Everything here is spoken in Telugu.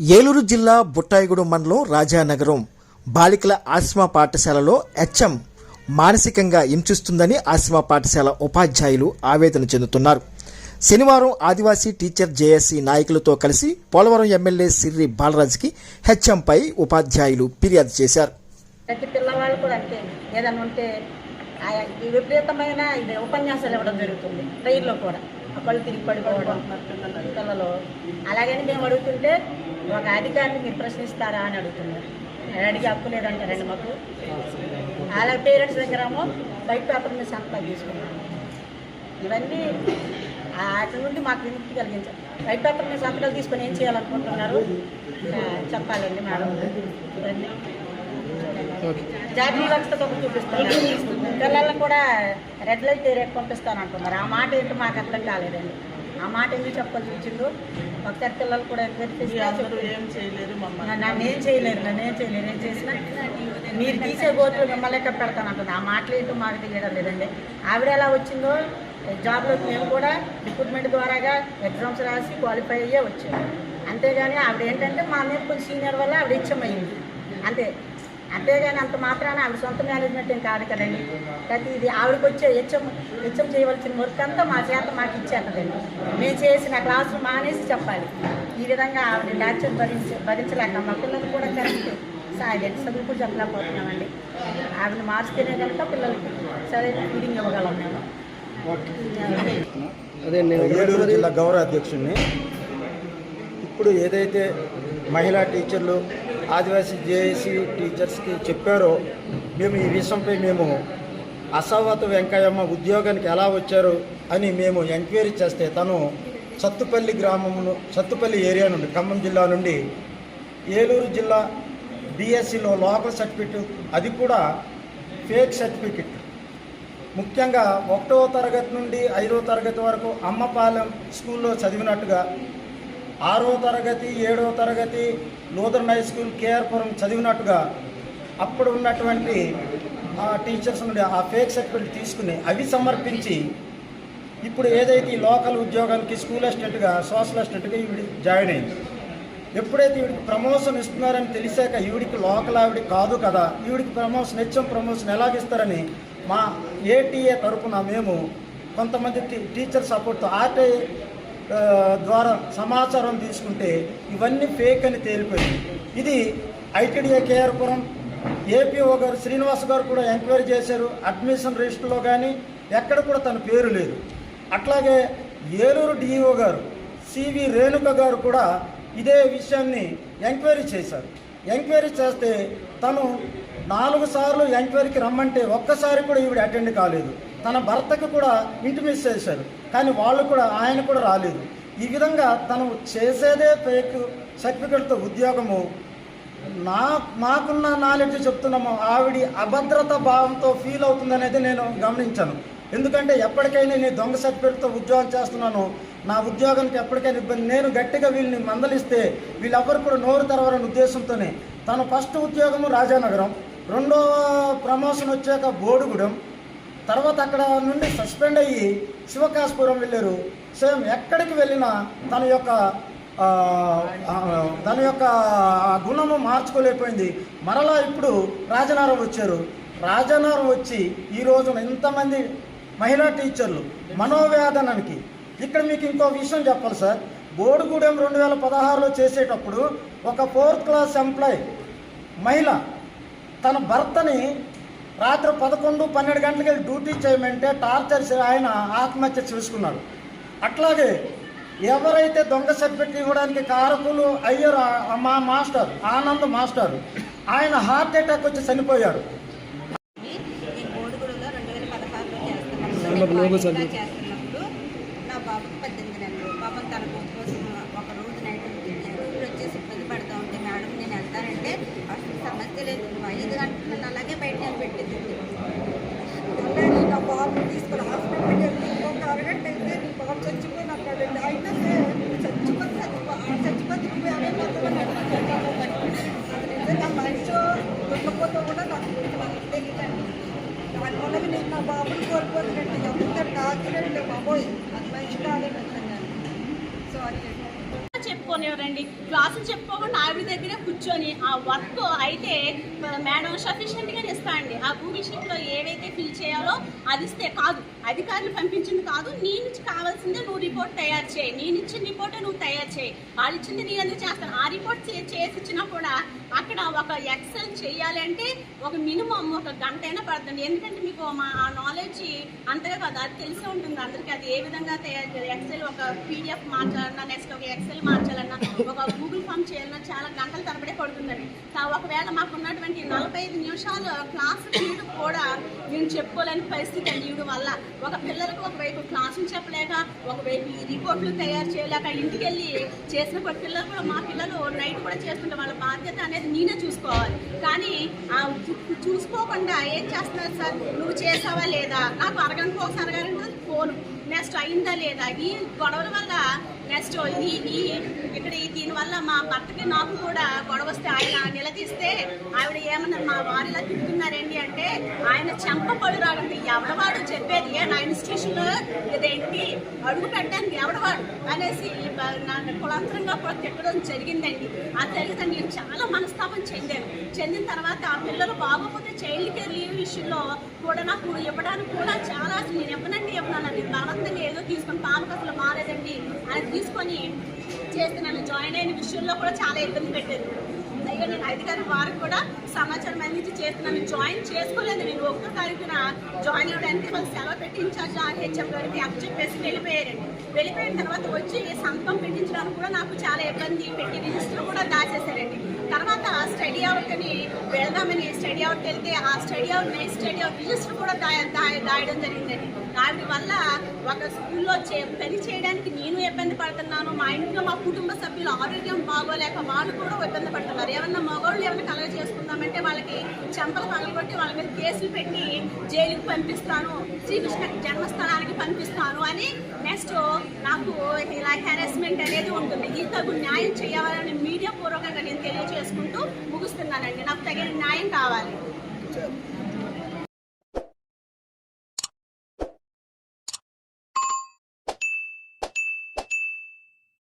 ఏలూరు జిల్లా బుట్టాయిగూడెం మండలం రాజానగరం. బాలికల ఆశ్రమ పాఠశాలలో హెచ్ఎం మానసికంగా హింసిస్తుందని ఆశ్రమ పాఠశాల ఉపాధ్యాయులు ఆవేదన చెందుతున్నారు. శనివారం ఆదివాసీ టీచర్ జేఏసీ నాయకులతో కలిసి పోలవరం ఎమ్మెల్యే సిర్రి బాలరాజ్కి హెచ్ఎంపై ఉపాధ్యాయులు ఫిర్యాదు చేశారు. ప్రతి పిల్లవాళ్ళు కూడా అంతే. ఏదైనా ఉంటే విపరీతమైన ఉపన్యాసాలు ఇవ్వడం జరుగుతుంది. ట్రైన్లో కూడా. ఒకళ్ళు తిరిగి పడిపోవడం పిల్లలు. అలాగని మేము అడుగుతుంటే ఒక అధికారిని మీరు ప్రశ్నిస్తారా అని అడుగుతున్నారు. అడిగి హక్కు లేదంటారండి మాకు. అలా పేరెంట్స్ దగ్గరేమో బయట పేపర్ మీద సంతకాలు తీసుకున్నాం ఇవన్నీ అటు నుండి మాకు విముక్తి కలిగించారు. బయట పేపర్ మీద సంతకాలు తీసుకొని ఏం చేయాలనుకుంటున్నారు? చెప్పాలండి మేడం. ఇవన్నీ. జాతీయ వ్యవస్థతో చూపిస్తున్నారు. పిల్లలను కూడా రెడ్ లైట్ ఏరియా పంపిస్తాను అంటున్నారు ఆ మాట ఏంటో మాకు అర్థం కాలేదండి. ఆ మాట ఎందుకు చెప్పాల్సి వచ్చిందో? ఒకసారి పిల్లలు కూడా మమ్మల్ని. నన్ను ఏం చేయలేరు నన్ను ఏం చేయలేరు ఏం చేసినా మీరు తీసే గోతులు మిమ్మల్ని ఎక్కడ పెడతాను అంటుంది. ఆ మాటలు ఏంటో మాకు తెలియడం లేదండి. ఆవిడ ఎలా వచ్చిందో జాబ్లోకి మేము కూడా రిక్రూట్మెంట్ ద్వారాగా ఎగ్జామ్స్ రాసి క్వాలిఫై అయ్యే వచ్చాము. అంతేగాని ఆవిడ ఏంటంటే మా మీద కొంచెం సీనియర్ వల్ల ఆవిడ ఇచ్చమైంది అంతే. అంతేగాని అంత మాత్రాన ఆవిడ సొంత మేనేజ్మెంట్ ఏం కాదు కదండి. ప్రతి ఇది ఆవిడకి వచ్చే హెచ్ఎం హెచ్ఎం చేయవలసిన వర్క్ అంతా మా చేత మాకు ఇచ్చేస్తుందండి. మేము చేసిన క్లాసులు మానేసి చెప్పాలి. ఈ విధంగా ఆవిడ టార్చర్ భరించ భరించలేక మా పిల్లలు కూడా కరెక్ట్ సాగండి చదువు కూడా చెప్పలేకపోతున్నామండి ఆవిడ మార్చితేనే కనుక పిల్లలకి సరైన ఫీడింగ్ ఇవ్వగలం మేము. అదే నేను ఏలూరు జిల్లా గౌరవ అధ్యక్షుడిని. ఇప్పుడు ఏదైతే మహిళా టీచర్లు ఆదివాసీ జేఏసీ టీచర్స్కి చెప్పారో మేము ఈ విషయంపై మేము అసావత వెంకయ్యమ్మ ఉద్యోగానికి ఎలా వచ్చారు అని మేము ఎంక్వైరీ చేస్తే తను సత్తుపల్లి గ్రామమును సత్తుపల్లి ఏరియా నుండి ఖమ్మం జిల్లా నుండి ఏలూరు జిల్లా బీఎస్సీలో లోకల్ సర్టిఫికెట్ అది కూడా ఫేక్ సర్టిఫికెట్. ముఖ్యంగా ఒకటవ తరగతి నుండి ఐదవ తరగతి వరకు అమ్మపాలెం స్కూల్లో చదివినట్టుగా ఆరో తరగతి ఏడవ తరగతి లూథరన్ హై స్కూల్ కేఆర్పురం చదివినట్టుగా అప్పుడు ఉన్నటువంటి ఆ టీచర్స్ నుండి ఆ ఫేక్ సర్టిఫికెట్ తీసుకుని అవి సమర్పించి ఇప్పుడు ఏదైతే ఈ లోకల్ ఉద్యోగానికి స్కూల్ అసిస్టెంట్గా సోషల్ అసిస్టెంట్గా ఈవిడ జాయిన్ అయింది. ఎప్పుడైతే ఈవిడికి ప్రమోషన్ ఇస్తున్నారని తెలిసాక ఈవిడికి లోకల్ ఆవిడ కాదు కదా ఈవిడికి ప్రమోషన్ హెచ్ఎం ప్రమోషన్ ఎలాగిస్తారని మా ఏటీఏ తరపున మేము కొంతమంది టీచర్ సపోర్ట్తో ఆర్టీఐ ద్వారా సమాచారం తీసుకుంటే ఇవన్నీ ఫేక్ అని తేలిపోయింది. ఇది ఐటీడీఏ కేఆర్పురం ఏపీఓ గారు శ్రీనివాస్ గారు కూడా ఎంక్వైరీ చేశారు. అడ్మిషన్ రిజిస్టర్లో కానీ ఎక్కడ కూడా తన పేరు లేదు. అట్లాగే ఏలూరు డిఈఓ గారు సివి రేణుక గారు కూడా ఇదే విషయాన్ని ఎంక్వైరీ చేశారు. ఎంక్వైరీ చేస్తే తను నాలుగు సార్లు ఎంక్వైరీకి రమ్మంటే ఒక్కసారి కూడా ఈవిడ అటెండ్ కాలేదు. తన భర్తకు కూడా ఇంటిమేట్ చేశారు. కానీ వాళ్ళు కూడా ఆయన కూడా రాలేదు. ఈ విధంగా తను చేసేదే ఫేక్ సర్టిఫికెట్తో ఉద్యోగము. నా మాకున్న నాలెడ్జ్ చెప్తున్నాము ఆవిడ అభద్రత భావంతో ఫీల్ అవుతుందనేది నేను గమనించాను. ఎందుకంటే ఎప్పటికైనా నేను దొంగ సర్టిఫికెట్తో ఉద్యోగం చేస్తున్నాను. నా ఉద్యోగానికి ఎప్పటికైనా ఇబ్బంది. నేను గట్టిగా వీళ్ళని మందలిస్తే వీళ్ళెవ్వరు కూడా నోరు తెరవరని ఉద్దేశంతోనే తను ఫస్ట్ ఉద్యోగము రాజానగరం రెండో ప్రమోషన్ వచ్చాక బోడుగూడెం తర్వాత అక్కడ నుండి సస్పెండ్ అయ్యి శివకాశపురం వెళ్ళారు. సేమ్ ఎక్కడికి వెళ్ళినా తన యొక్క తన యొక్క గుణము మార్చుకోలేకపోయింది. మరలా ఇప్పుడు రాజనారం వచ్చారు. రాజనారం వచ్చి ఈ రోజున ఇంతమంది మహిళా టీచర్లు మనోవేదనకి. ఇక్కడ మీకు ఇంకో విషయం చెప్పాలి సార్. బోడుగూడెం రెండు వేల పదహారులో చేసేటప్పుడు ఒక ఫోర్త్ క్లాస్ ఎంప్లాయ్ మహిళ తన భర్తని రాత్రి పదకొండు పన్నెండు గంటలకి వెళ్ళి డ్యూటీ చేయమంటే టార్చర్ ఆయన ఆత్మహత్య చేసుకున్నాడు. అట్లాగే ఎవరైతే దొంగ సర్టిఫికెట్ ఇవ్వడానికి కారకులు అయ్యారు మా మాస్టర్ ఆనంద్ మాస్టర్ ఆయన హార్ట్ అటాక్ వచ్చి చనిపోయాడు ఈ కోడిగూడలో రెండు వేల పదహారులో చేస్తున్నప్పుడు నేను వాయిదా చేస్తున్నప్పుడు నా బాబుకి పద్దెనిమిది నెలలు పాపం తన కూతురు కోసం ఒక రోజు నైట్ ఎవరు వచ్చేసి ఇబ్బంది పడతా ఉంటే మేడం నేను వెళ్తానంటే అసలు సమస్య లేదు నువ్వు ఐదు గంటలు నన్ను అలాగే బయట నిలబెట్టింది అలాగే నా బాబుని తీసుకుని హాస్పిటల్కి వెళ్ళి ఇంకొక అరగంట అయితే నీ బాబు చచ్చిపోయిన అన్నాడండి అయినా సరే నువ్వు చచ్చిపోతే చచ్చిపో ఆ చచ్చిపోతే నువ్వు అవే మొత్తం అది నిజంగా మనిషి దున్నపోతే కూడా నాకు నాకు తెలియదండి దానివల్ల నేను నా బాబుని కోల్పోతున్నట్టు ఎంత టార్చర్ అండి బాబోయ్ అది మంచి కాదండి సారీ చెప్పుకో చెప్పుకోనివ్వరండి. క్లాసులు చెప్పుకోకుండా ఆవిడ దగ్గరే కూర్చొని ఆ వర్క్ అయితే మేడం సఫిషియెంట్గా ఇస్తాండి ఆ భూమి షీట్లో ఏవైతే ఫిల్ చేయాలో అది ఇస్తే కాదు. అధికారులు పంపించింది కాదు. నీ నుంచి కావాల్సిందే నువ్వు రిపోర్ట్ తయారు చేయి. నేను ఇచ్చిన రిపోర్టే నువ్వు తయారు చేయి. వాళ్ళు ఇచ్చింది నేను ఎందుకు చేస్తాను? ఆ రిపోర్ట్ చేసి ఇచ్చినా కూడా అక్కడ ఒక ఎక్సెల్ చేయాలి అంటే ఒక మినిమం ఒక గంట అయినా పడుతుంది. ఎందుకంటే మీకు మా ఆ నాలెడ్జ్ అంతగా కాదు. అది తెలిసే ఉంటుంది. అందరికీ అది ఏ విధంగా తయారు ఎక్సెల్ ఒక పీడిఎఫ్ మార్చాలన్నా నెక్స్ట్ ఒక ఎక్సెల్ చేయాలన్నా ఒక గూగుల్ ఫామ్ చేయాలన్నా చాలా గంటల తరబడే పడుతుందండి. ఒకవేళ మాకు ఉన్నటువంటి నలభై ఐదు నిమిషాలు క్లాస్ పీరియడ్ కూడా నేను చెప్పుకోలేని పరిస్థితి అండి వల్ల. ఒక పిల్లలకు ఒకవైపు క్లాసులు చెప్పలేక ఒకవైపు ఈ రిపోర్ట్లు తయారు చేయలేక ఇంటికి వెళ్ళి చేసినప్పుడు పిల్లలు కూడా మా పిల్లలు నైట్ కూడా చేస్తుంటే వాళ్ళ బాధ్యత అనేది నేనే చూసుకోవాలి. కానీ ఆ చూసుకోకుండా ఏం చేస్తున్నారు సార్? నువ్వు చేసావా లేదా? నాకు అరగంట ఒకసారి అరగంట ఫోన్. నెక్స్ట్ అయిందా లేదా? ఈ గొడవల వల్ల నెక్స్ట్ ఈ ఈ ఇక్కడ ఈ దీనివల్ల మా భర్తకి నాకు కూడా గొడవ వస్తే ఆయన నిలదీస్తే ఆవిడ ఏమన్నా మా వారు ఇలా తిరుగుతున్నారండి అంటే ఆయన చెంప పడు ఎవడవాడు చెప్పేది? ఏ నా ఇన్స్టిట్యూషన్లో ఇదేంటి? అడుగు పెట్టడానికి ఎవడవాడు? అనేసి బ- నన్ను కులాంతరంగా కూడా తిట్టడం జరిగిందండి. ఆ జరిగితే నేను చాలా మనస్తాపం చెందాను చెందిన తర్వాత ఆ పిల్లలు బాగోకపోతే చైల్డ్ కేర్ లీవ్ విషయంలో కూడా నాకు ఇవ్వడానికి కూడా చాలా అసలు నేను ఇవ్వనండి ఇవ్వను. నేను బలవంతంగా ఏదో తీసుకొని పాపకు అసలు మారేదండి అని తీసుకొని చేస్తున్నాను నన్ను జాయిన్ అయిన విషయంలో కూడా చాలా ఇబ్బంది పెట్టారు అయ్యో నేను అధికారి వారికి కూడా సమాచారం అందించి చేసి నన్ను జాయిన్ చేసుకోలేదు. నేను ఒక్క తారీఖున జాయిన్ అవ్వడానికి వాళ్ళు సెలవు పెట్టి ఇన్ఛార్జ్ హెచ్ఎం గారికి అప్పు చెప్పేసి వెళ్ళిపోయారండి. వెళ్ళిపోయిన తర్వాత వచ్చి సంతకం పెట్టించడానికి కూడా నాకు చాలా ఇబ్బంది. పెట్టి రిజిస్టర్ కూడా దాచేసి స్టడీ అవర్కి అని వెళ్దామని స్టడీ అవర్కి వెళ్తే ఆ study hour night study hour register కూడా దాయడం జరిగిందండి. దాని వల్ల ఒక స్కూల్లో చే పని చేయడానికి నేను ఇబ్బంది పడుతున్నాను. మా ఇంట్లో మా కుటుంబ సభ్యులు ఆరోగ్యం బాగోలేక వాళ్ళు కూడా ఇబ్బంది పడుతున్నారు. ఏమన్నా మగవాళ్ళు ఏమైనా కలగ చేసుకుందామంటే వాళ్ళకి చెంపలు పగలగొట్టి వాళ్ళ మీద కేసులు పెట్టి జైలుకి పంపిస్తాను. శ్రీకృష్ణ జన్మస్థానానికి పంపిస్తాను అని నెక్స్ట్ నాకు ఇలా హెరాస్మెంట్ అనేది ఉంటుంది. ఈ తగు న్యాయం చేయాలని మీడియా పూర్వకంగా నేను తెలియజేసుకుంటూ ముగుస్తున్నానండి. నాకు తగిన న్యాయం కావాలి.